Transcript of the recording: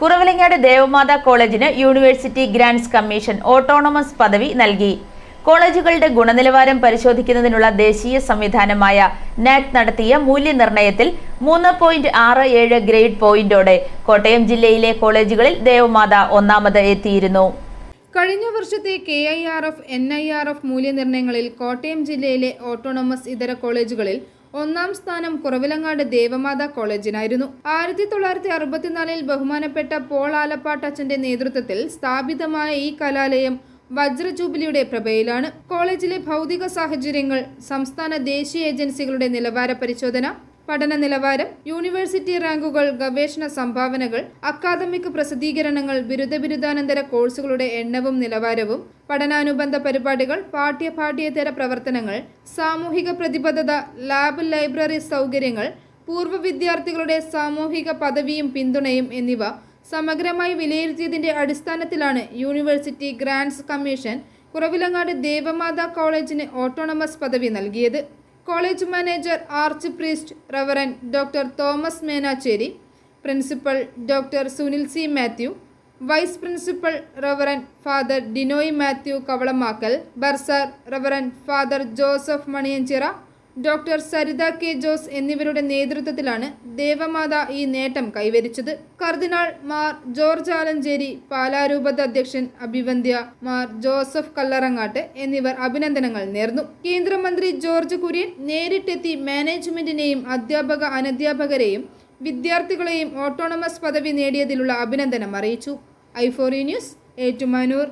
കുറവിലങ്ങാട് ദേവമാതാ കോളേജിന് university grants commission autonomous പദവി നൽകി. കോളേജുകളുടെ ഗുണനിലവാരം പരിശോധിക്കുന്നതിനുള്ള ദേശീയ സംവിധാനമായ നാക് നടത്തിയ മൂല്യനിർണയത്തിൽ മൂന്ന് പോയിന്റ് ആറ് ഏഴ് ഗ്രേഡ് പോയിന്റോടെ കോട്ടയം ജില്ലയിലെ കോളേജുകളിൽ ദേവമാത ഒന്നാമത് എത്തിയിരുന്നു. കഴിഞ്ഞ വർഷത്തെ K I R F N I R F മൂല്യനിർണയങ്ങളിൽ Kottayam ജില്ലയിലെ ഓട്ടോണമസ് ഇതര കോളേജുകളിൽ ഒന്നാം സ്ഥാനം കുറവിലങ്ങാട് ദേവമാതാ കോളേജിനായിരുന്നു. ആയിരത്തി തൊള്ളായിരത്തി അറുപത്തിനാലിൽ ബഹുമാനപ്പെട്ട പോൾ ആലപ്പാട്ടച്ചന്റെ നേതൃത്വത്തിൽ സ്ഥാപിതമായ ഈ കലാലയം വജ്രജൂബിലിയുടെ പ്രഭയിലാണ്. കോളേജിലെ ഭൗതിക സാഹചര്യങ്ങൾ സംസ്ഥാന ദേശീയ ഏജൻസികളുടെ നിലവാര പരിശോധന പഠന നിലവാരം യൂണിവേഴ്സിറ്റി റാങ്കുകൾ ഗവേഷണ സംഭാവനകൾ അക്കാദമിക് പ്രസിദ്ധീകരണങ്ങൾ ബിരുദ ബിരുദാനന്തര കോഴ്സുകളുടെ എണ്ണവും നിലവാരവും പഠനാനുബന്ധ പരിപാടികൾ പാഠ്യപാഠ്യേതര പ്രവർത്തനങ്ങൾ സാമൂഹിക പ്രതിബദ്ധത ലാബ് ലൈബ്രറി സൗകര്യങ്ങൾ പൂർവ വിദ്യാർത്ഥികളുടെ സാമൂഹിക പദവിയും പിന്തുണയും എന്നിവ സമഗ്രമായി വിലയിരുത്തിയതിന്റെ അടിസ്ഥാനത്തിലാണ് university grants commission Kuravilangad Devamatha കോളേജിന് ഓട്ടോണമസ് പദവി നൽകിയത്. College manager arch priest reverend doctor Thomas Menacherry principal doctor Sunil C Mathew vice principal reverend father Dinoy Mathew Kavalamackal bursar reverend father Joseph Maniyanchira doctor Saritha K Jose എന്നിവരുടെ നേതൃത്വത്തിലാണ് ദേവമാത ഈ നേട്ടം കൈവരിച്ചത്. കർദിനാൾ Mar George Alencherry പാലാരൂപത അധ്യക്ഷൻ അഭിവന്ധ്യ മാർ ജോസഫ് കല്ലറങ്ങാട്ട് എന്നിവർ അഭിനന്ദനങ്ങൾ നേർന്നു. കേന്ദ്രമന്ത്രി ജോർജ് കുര്യൻ നേരിട്ടെത്തി മാനേജ്മെന്റിനെയും അധ്യാപക അനധ്യാപകരെയും വിദ്യാർത്ഥികളെയും ഓട്ടോണമസ് പദവി നേടിയതിലുള്ള അഭിനന്ദനം അറിയിച്ചു. ഐഫോറി ന്യൂസ് ഏറ്റുമാനൂർ.